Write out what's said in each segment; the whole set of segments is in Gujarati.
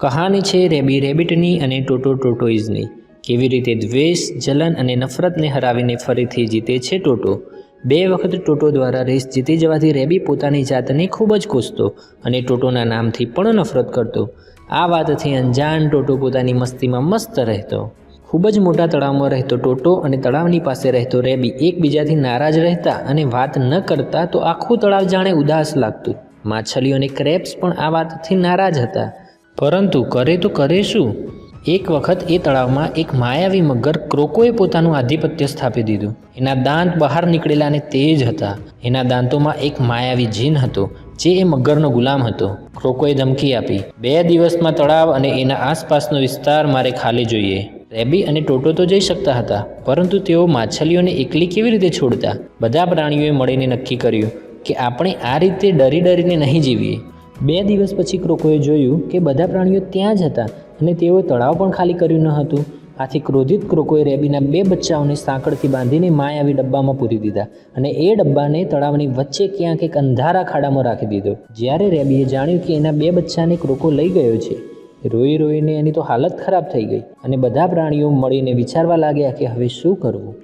કહાની છે રેબી રેબિટની અને ટોટો ટોટોઇઝની કેવી રીતે દ્વેષ, જલન અને નફરતને હરાવીને ફરીથી જીતે છે ટોટો? બે વખત ટોટો દ્વારા રેસ જીતી જવાથી રેબી પોતાની જાતને ખૂબ જ કોસતો અને ટોટોના નામથી પણ નફરત કરતો. આ વાતથી અંજાન ટોટો પોતાની મસ્તીમાં મસ્ત રહેતો. ખૂબ જ મોટા તળાવમાં રહેતો ટોટો અને તળાવની પાસે રહેતો રેબી એકબીજાથી નારાજ રહેતા અને વાત ન કરતા તો આખું તળાવ જાણે ઉદાસ લાગતું. માછલીઓ અને ક્રેપ્સ પણ આ વાતથી નારાજ હતા. પરંતુ કરે તો કરે શું એક વખત એ તળાવમાં એક માયાવી મગર ક્રોકોએ પોતાનું આધિપત્ય સ્થાપી દીધું. એના દાંત બહાર નીકળેલા અને તેજ હતા. એના દાંતોમાં એક માયાવી જીન હતો, જે એ મગરનો ગુલામ હતો. ક્રોકોએ ધમકી આપી, બે દિવસમાં તળાવ અને એના આસપાસનો વિસ્તાર મારે ખાલી જોઈએ. રેબી અને ટોટો તો જઈ શકતા હતા, પરંતુ તેઓ માછલીઓને એકલી કેવી રીતે છોડતા? બધા પ્રાણીઓએ મળીને નક્કી કર્યું કે આપણે આ રીતે ડરી ડરીને નહીં જીવીએ. બે દિવસ પછી ક્રોકોએ જોયું કે બધા પ્રાણીઓ ત્યાં જ હતા અને તેઓએ તળાવ પણ ખાલી કર્યું ન હતું. આથી ક્રોધિત ક્રોકોએ રેબીના બે બચ્ચાઓને સાંકળથી બાંધીને માયાવી ડબ્બામાં પૂરી દીધા અને એ ડબ્બાને તળાવની વચ્ચે ક્યાંક એક અંધારા ખાડામાં રાખી દીધો. જ્યારે રેબીએ જાણ્યું કે એના બે બચ્ચાને ક્રોકો લઈ ગયો છે, રોઈ રોઈને એની તો હાલત ખરાબ થઈ ગઈ અને બધા પ્રાણીઓ મળીને વિચારવા લાગ્યા કે હવે શું કરવું?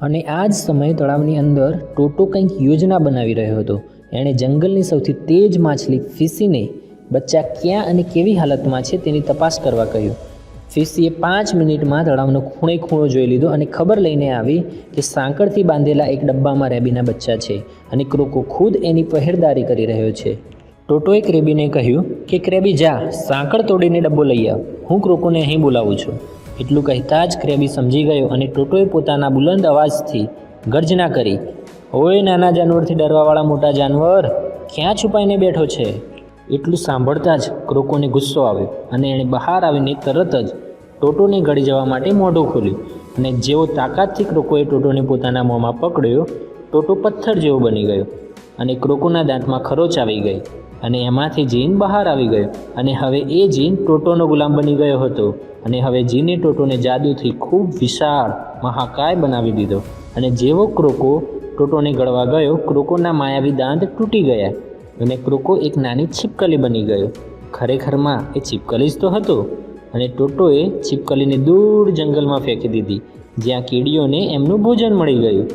અને આ જ સમયે તળાવની અંદર ટોટો કંઈક યોજના બનાવી રહ્યો હતો. એણે જંગલની સૌથી તેજ માછલી ફિસીને બચ્ચા ક્યાં અને કેવી હાલતમાં છે તેની તપાસ કરવા કહ્યું. ફિસીએ પાંચ મિનિટમાં તળાવનો ખૂણે ખૂણો જોઈ લીધો અને ખબર લઈને આવી કે સાંકળથી બાંધેલા એક ડબ્બામાં રેબીના બચ્ચા છે અને ક્રોકો ખુદ એની પહેરદારી કરી રહ્યો છે. ટોટોએ ક્રેબીને કહ્યું કે, ક્રેબી, જા, સાંકળ તોડીને ડબ્બો લઈ આવ. હું ક્રોકોને અહીં બોલાવું છું. એટલું કહેતા જ ક્રેબી સમજી ગયો અને ટોટોએ પોતાના બુલંદ અવાજથી ગર્જના કરી ઓય, નાના જાનવરથી ડરવાવાળા મોટા જાનવર, ક્યાં છુપાઈને બેઠો છે? એટલું સાંભળતા જ ક્રોકોને ગુસ્સો આવ્યો અને એણે બહાર આવીને તરત જ ટોટોને ગળી જવા માટે મોઢું ખોલ્યું અને જેવો તાકાતથી ક્રોકોએ ટોટોને પોતાના મોંમાં પકડ્યો, ટોટો પથ્થર જેવો બની ગયો અને ક્રોકોના દાંતમાં ખરોચ આવી ગઈ અને એમાંથી જીન બહાર આવી ગયો અને હવે એ જીન ટોટોનો ગુલામ બની ગયો હતો અને હવે જીને ટોટોને જાદુથી ખૂબ વિશાળ મહાકાય બનાવી દીધો અને જેવો ક્રોકો ટોટોને ગળવા ગયો. ક્રોકોના માયાવી દાંત તૂટી ગયા અને ક્રોકો એક નાની છીપકલી બની ગયો. ખરેખરમાં એ છીપકલી જ તો હતો અને ટોટોએ છીપકલીને દૂર જંગલમાં ફેંકી દીધી, જ્યાં કીડીઓને એમનું ભોજન મળી ગયું.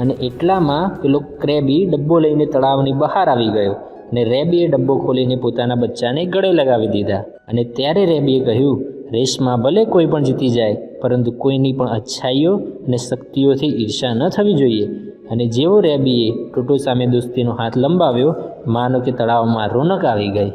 અને એટલામાં પેલો ક્રેબી ડબ્બો લઈને તળાવની બહાર આવી ગયો અને રેબીએ ડબ્બો ખોલીને પોતાના બચ્ચાને ગળે લગાવી દીધા. અને ત્યારે રેબીએ કહ્યું, રેસમાં ભલે કોઈ પણ જીતી જાય, પરંતુ કોઈની પણ અચ્છાઈઓ અને શક્તિઓથી ઈર્ષા ન થવી જોઈએ. અને જેવો રેબીએ ટોટો સામે દોસ્તીનો હાથ લંબાવ્યો, માનો કે તળાવમાં રોનક આવી ગઈ.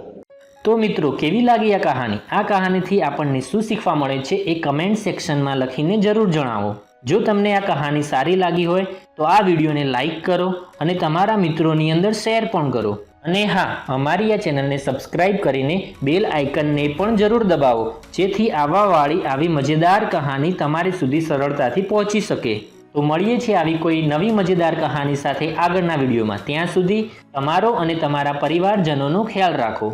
તો મિત્રો, કેવી લાગી આ કહાની? આ કહાનીથી આપણને શું શીખવા મળે છે એ કમેન્ટ સેક્શનમાં લખીને જરૂર જણાવો. જો તમને આ કહાની સારી લાગી હોય, તો આ વિડીયોને લાઈક કરો અને તમારા મિત્રોની અંદર શેર પણ કરો. અને હા, અમારી આ ચેનલને સબસ્ક્રાઇબ કરીને બેલ આઇકનને પણ જરૂર દબાવો, જેથી આવાવાળી આવી મજેદાર કહાની તમારી સુધી સરળતાથી પહોંચી શકે. તો મળીએ છીએ આવી કોઈ નવી મજેદાર કહાની સાથે આગળના વિડીયોમાં. ત્યાં સુધી તમારો અને તમારા પરિવારજનોનો ખ્યાલ રાખો.